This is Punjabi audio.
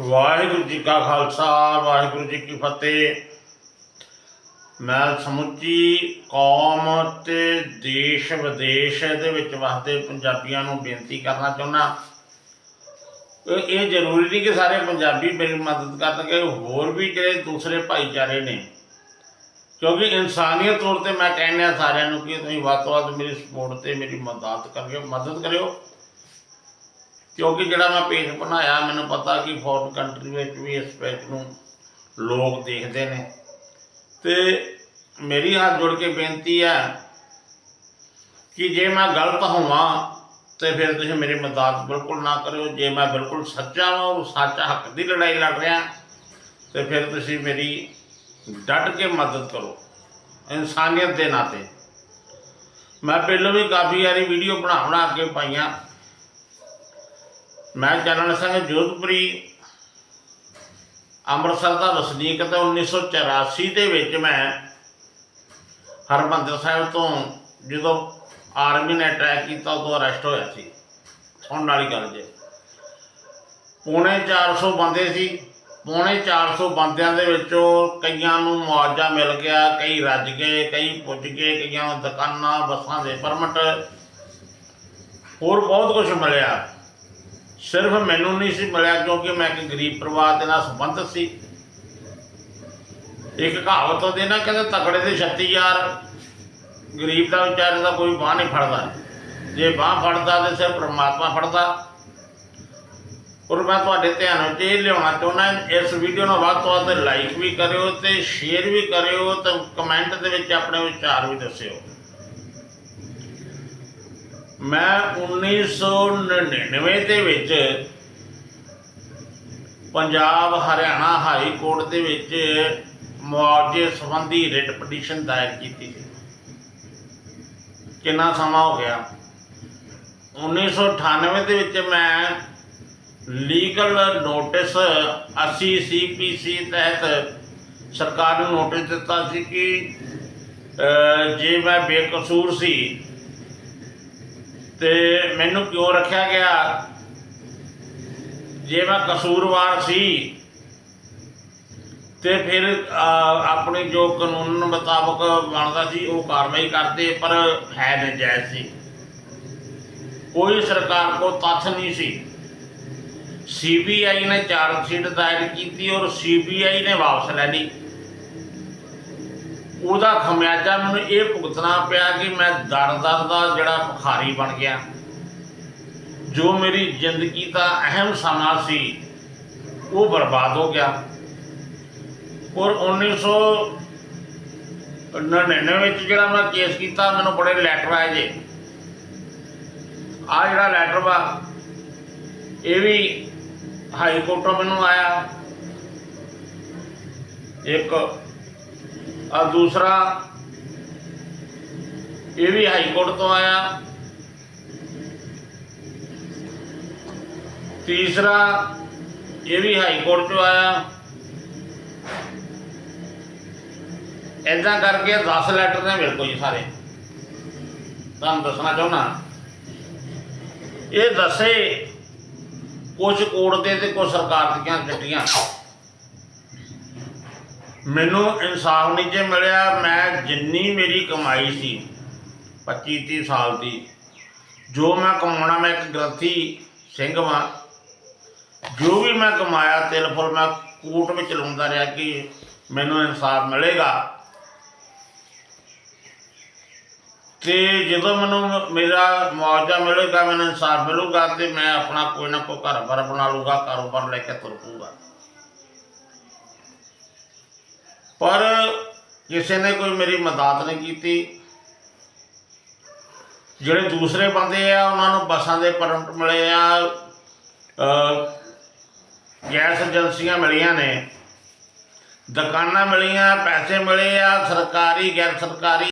ਵਾਹਿਗੁਰੂ ਜੀ ਕਾ ਖਾਲਸਾ, ਵਾਹਿਗੁਰੂ ਜੀ ਕੀ ਫਤਿਹ। ਮੈਂ ਸਮੁੱਚੀ ਕੌਮ ਤੇ ਦੇਸ਼ ਵਿਦੇਸ਼ ਦੇ ਵਿੱਚ ਵਸਦੇ ਪੰਜਾਬੀਆਂ ਨੂੰ ਬੇਨਤੀ ਕਰਨਾ ਚਾਹੁੰਦਾ। ਇਹ ਜ਼ਰੂਰੀ ਨਹੀਂ ਕਿ ਸਾਰੇ ਪੰਜਾਬੀ ਮੇਰੀ ਮਦਦ ਕਰਨਗੇ, ਹੋਰ ਵੀ ਜਿਹੜੇ ਦੂਸਰੇ ਭਾਈਚਾਰੇ ਨੇ। ਕਿਉਂਕਿ ਇਨਸਾਨੀਅਤ ਤੌਰ ਤੇ ਮੈਂ ਕਹਿੰਦਾ ਸਾਰਿਆਂ ਨੂੰ ਕਿ ਤੁਸੀਂ ਵੱਧ ਤੋਂ ਵੱਧ ਮੇਰੀ ਸਪੋਰਟ ਤੇ ਮੇਰੀ ਮਦਦ ਕਰਕੇ ਮਦਦ ਕਰਿਓ। ਕਿਉਂਕਿ ਜਿਹੜਾ ਮੈਂ ਪੇਜ ਬਣਾਇਆ, ਮੈਨੂੰ ਪਤਾ ਕਿ ਫੋਰਨ ਕੰਟਰੀ ਵਿੱਚ ਵੀ ਇਸ ਪੇਜ ਨੂੰ ਲੋਕ ਦੇਖਦੇ ਨੇ। ਤੇ ਮੇਰੀ ਹੱਥ ਜੋੜ ਕੇ ਬੇਨਤੀ ਹੈ ਕਿ ਜੇ ਮੈਂ ਗਲਤ ਹੋਵਾਂ, ਤੇ ਫਿਰ ਤੁਸੀਂ ਮੇਰੀ ਮਦਦ ਬਿਲਕੁਲ ਨਾ ਕਰਿਓ। ਜੇ ਮੈਂ ਬਿਲਕੁਲ ਸੱਚਾ ਹਾਂ ਉਹ ਸੱਚ ਹੱਕ ਦੀ ਲੜਾਈ ਲੜ ਰਿਹਾ, ਤੇ ਫਿਰ ਤੁਸੀਂ ਮੇਰੀ ਡਟ ਕੇ ਮਦਦ ਕਰੋ, ਇਨਸਾਨੀਅਤ ਦੇ ਨਾਤੇ। ਮੈਂ ਪਹਿਲਾਂ ਵੀ ਕਾਫੀ ਵਾਰੀ ਵੀਡੀਓ ਬਣਾ ਬਣਾ ਕੇ ਪਾਈਆਂ। ਮੈਂ ਚਰਨ ਸਿੰਘ ਜੋਧਪੁਰੀ, ਅੰਮ੍ਰਿਤਸਰ ਦਾ ਵਸਨੀਕ ਤੇ 1984 ਦੇ ਵਿੱਚ ਮੈਂ ਹਰਮੰਦਰ ਸਾਹਿਬ ਤੋਂ ਜਦੋਂ ਆਰਮੀ ਨੇ ਅਟੈਕ ਕੀਤਾ ਉਦੋਂ ਅਰੈਸਟ ਹੋਇਆ ਸੀ ਹੁਣ ਵਾਲੀ ਗੱਲ ਜੇ। ਪੌਣੇ 400 ਬੰਦੇ ਸੀ, ਪੌਣੇ 400 ਬੰਦਿਆਂ ਦੇ ਵਿੱਚੋਂ ਕਈਆਂ ਨੂੰ ਮੁਆਵਜ਼ਾ ਮਿਲ ਗਿਆ, ਕਈ ਰੱਜ ਗਏ, ਕਈ ਪੁੱਜ ਗਏ, ਕਈਆਂ ਨੂੰ ਦੁਕਾਨਾਂ, ਬੱਸਾਂ ਦੇ ਪਰਮਟ, ਹੋਰ ਬਹੁਤ ਕੁਝ ਮਿਲਿਆ। ਸਿਰਫ ਮੈਨੂੰ ਨਹੀਂ ਸੀ ਮਿਲਿਆ ਕਿਉਂਕਿ ਮੈਂ ਇੱਕ ਗਰੀਬ ਪਰਿਵਾਰ ਦੇ ਨਾਲ ਸੰਬੰਧਿਤ ਸੀ। ਇੱਕ ਕਹਾਵਤ ਹੁੰਦੀ ਨਾ, ਕਹਿੰਦੇ ਤਕੜੇ ਦੇ 36 ਯਾਰ ਗਰੀਬ ਦਾ ਵਿਚਾਰੇ ਦਾ ਕੋਈ ਬਾਹ ਨਹੀਂ ਫੜਦਾ। ਜੇ ਬਾਹ ਫੜਦਾ ਤੇ ਸਿਰਫ ਪ੍ਰਮਾਤਮਾ ਫੜਦਾ। ਔਰ ਮੈਂ ਤੁਹਾਡੇ ਧਿਆਨ ਵਿੱਚ ਇਹ ਲਿਆਉਣਾ ਚਾਹੁੰਦਾ ਇਸ ਵੀਡੀਓ ਨੂੰ ਵੱਧ ਤੋਂ ਵੱਧ ਲਾਈਕ ਵੀ ਕਰਿਓ ਤੇ ਸ਼ੇਅਰ ਵੀ ਕਰਿਓ ਤੇ ਕਮੈਂਟ ਦੇ ਵਿੱਚ ਆਪਣੇ ਵਿਚਾਰ ਵੀ ਦੱਸਿਓ। ਮੈਂ 1999 ਦੇ ਵਿੱਚ ਪੰਜਾਬ ਹਰਿਆਣਾ ਹਾਈ ਕੋਰਟ ਦੇ ਵਿੱਚ ਮੁਆਵਜ਼ੇ ਸੰਬੰਧੀ ਰਿਟ ਪਟੀਸ਼ਨ ਦਾਇਰ ਕੀਤੀ ਸੀ। ਕਿੰਨਾ ਸਮਾਂ ਹੋ ਗਿਆ? 1998 ਦੇ ਵਿੱਚ ਮੈਂ ਲੀਗਲ ਨੋਟਿਸ 80 ਸੀਪੀਸੀ ਤਹਿਤ ਸਰਕਾਰ ਨੂੰ ਨੋਟਿਸ ਦਿੱਤਾ ਸੀ ਕਿ ਜੇ ਮੈਂ ਬੇਕਸੂਰ ਸੀ ਤੇ ਮੈਨੂੰ ਕਿਉਂ ਰੱਖਿਆ ਗਿਆ? ਜੇ ਮੈਂ ਕਸੂਰਵਾਰ ਸੀ, ਤੇ ਫਿਰ ਆਪਣੇ ਜੋ ਕਾਨੂੰਨ ਮੁਤਾਬਕ ਬਣਦਾ ਸੀ, ਉਹ ਕਾਰਵਾਈ ਕਰਦੇ, ਪਰ ਹੈ ਨਜਾਇਜ਼ ਸੀ। ਕੋਈ ਸਰਕਾਰ ਕੋ ਤੱਥ ਨਹੀਂ ਸੀ। ਸੀਬੀਆਈ ਨੇ ਚਾਰਜ ਸ਼ੀਟ ਦਾਇਰ ਕੀਤੀ ਔਰ ਸੀਬੀਆਈ ਨੇ ਵਾਪਸ ਲੈ ਲਈ। ਉਹਦਾ ਖਮਿਆਜਾ ਮੈਨੂੰ ਇਹ ਭੁਗਤਣਾ ਪਿਆ ਕਿ ਮੈਂ ਦਰ ਦਰ ਦਾ ਜਿਹੜਾ ਭਿਖਾਰੀ ਬਣ ਗਿਆ। ਜੋ ਮੇਰੀ ਜ਼ਿੰਦਗੀ ਦਾ ਅਹਿਮ ਸਮਾਂ ਸੀ, ਉਹ ਬਰਬਾਦ ਹੋ ਗਿਆ। ਔਰ 1999 ਵਿੱਚ ਜਿਹੜਾ ਮੈਂ ਕੇਸ ਕੀਤਾ, ਮੈਨੂੰ ਬੜੇ ਲੈਟਰ ਆਏ ਜੇ। ਆ ਜਿਹੜਾ ਲੈਟਰ ਵਾ, ਇਹ ਵੀ ਹਾਈ ਕੋਰਟੋਂ ਮੈਨੂੰ ਆਇਆ। ਇੱਕ ਆ ਦੂਸਰਾ, ਇਹ ਵੀ ਹਾਈ ਕੋਰਟ ਤੋਂ ਆਇਆ। ਤੀਸਰਾ, ਇਹ ਵੀ ਹਾਈ ਕੋਰਟ ਤੋਂ ਆਇਆ। ਏਦਾਂ ਕਰਕੇ 10 ਲੈਟਰ ਨੇ ਮੇਰੇ ਕੋਲ ਜੀ ਸਾਰੇ। ਤੁਹਾਨੂੰ ਦੱਸਣਾ ਚਾਹੁੰਦਾ। ਇਹ ਦੱਸੇ ਕੁਝ ਕੋਰਟ ਦੇ ਤੇ ਕੁਝ ਸਰਕਾਰ ਦੀਆਂ ਚਿੱਠੀਆਂ ਮੈਨੂੰ ਇਨਸਾਫ ਨਹੀਂ ਜੇ ਮਿਲਿਆ, ਮੈਂ ਜਿੰਨੀ ਮੇਰੀ ਕਮਾਈ ਸੀ 25 30 ਸਾਲ ਦੀ, ਜੋ ਮੈਂ ਕਮਾਉਣਾ, ਮੈਂ ਇੱਕ ਗ੍ਰੰਥੀ ਸਿੰਘ ਵਾਂ। ਜੋ ਵੀ ਮੈਂ ਕਮਾਇਆ, ਤਿਲ ਫੁੱਲ ਮੈਂ ਕੋਰਟ ਵਿੱਚ ਲਾਉਂਦਾ ਰਿਹਾ ਕਿ ਮੈਨੂੰ ਇਨਸਾਫ ਮਿਲੇਗਾ। ਤੇ ਜਦੋਂ ਮੈਨੂੰ ਮੇਰਾ ਮੁਆਵਜ਼ਾ ਮਿਲੇਗਾ, ਮੈਨੂੰ ਇਨਸਾਫ ਮਿਲੂਗਾ ਤੇ ਮੈਂ ਆਪਣਾ ਕੋਈ ਨਾ ਕੋਈ ਘਰ-ਬਾਰ ਬਣਾ ਲੂਗਾ, ਕਾਰੋਬਾਰ ਲੈ ਕੇ ਤੁਰ ਪਊਗਾ। ਪਰ ਕਿਸੇ ਨੇ ਕੋਈ ਮੇਰੀ ਮਦਦ ਨਹੀਂ ਕੀਤੀ। ਜਿਹੜੇ ਦੂਸਰੇ ਬੰਦੇ ਆ, ਉਹਨਾਂ ਨੂੰ ਬੱਸਾਂ ਦੇ ਪਰਮਿਟ ਮਿਲੇ ਆ ਗੈਸ ਏਜੰਸੀਆਂ ਮਿਲੀਆਂ ਨੇ, ਦੁਕਾਨਾਂ ਮਿਲੀਆਂ, ਪੈਸੇ ਮਿਲੇ ਆ, ਸਰਕਾਰੀ, ਗੈਰ ਸਰਕਾਰੀ।